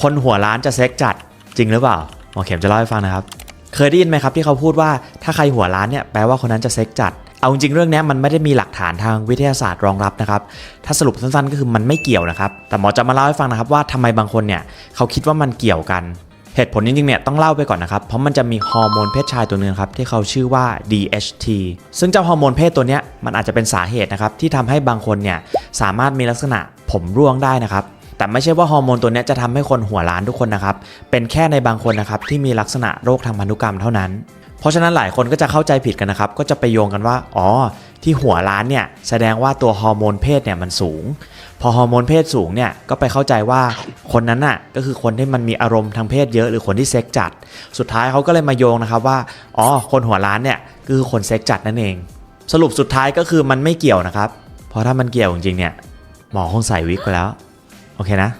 คนหัวล้านจะเซ็กจัดจริงหรือเปล่าหมอเข็มจะเล่าให้ฟังนะครับ เคยได้ยินไหมครับที่เขาพูดว่าถ้าใครหัวล้านเนี่ยแปลว่าคนนั้นจะเซ็กจัด เอาจริงเรื่องนี้มันไม่ได้มีหลักฐานทางวิทยาศาสตร์รองรับนะครับ ถ้าสรุปสั้นๆก็คือมันไม่เกี่ยวนะครับ แต่หมอจะมาเล่าให้ฟังนะครับว่าทำไมบางคนเนี่ยเขาคิดว่ามันเกี่ยวกันเหตุผลจริงๆเนี่ยต้องเล่าไปก่อนนะครับ เพราะมันจะมีฮอร์โมนเพศชายตัวนึงครับที่เขาชื่อว่า DHT ซึ่งเจ้าฮอร์โมนเพศตัวนี้มันอาจจะเป็นสาเหตุนะครับที่ทำให้บางคนเนี่ยสามารถมีลักษณะผมร่วงได้นะครับ แต่ไม่ใช่ว่าฮอร์โมนตัวนี้จะทำให้คนหัวล้านทุกคนนะครับ เป็นแค่ในบางคนนะครับที่มีลักษณะโรคทางพันธุกรรมเท่านั้น เพราะฉะนั้นหลายคนก็จะเข้าใจผิดกันนะครับ ก็จะไปโยงกันว่า อ๋อ ที่หัวล้านเนี่ยแสดงว่าตัวฮอร์โมนเพศเนี่ยมันสูง พอฮอร์โมนเพศสูงเนี่ยก็ไปเข้าใจว่าคนนั้นน่ะก็คือคนที่มันมีอารมณ์ทางเพศเยอะหรือคนที่เซ็กจัด สุดท้ายเขาก็เลยมาโยงนะครับว่า อ๋อ คนหัวล้านเนี่ยก็คือคนเซ็กจัดนั่นเอง สรุปสุดท้ายก็คือมันไม่เกี่ยวนะครับ เพราะถ้ามันเกี่ยวจริงๆเนี่ยหมอคงใส่วิกไปแล้ว โอเคนะ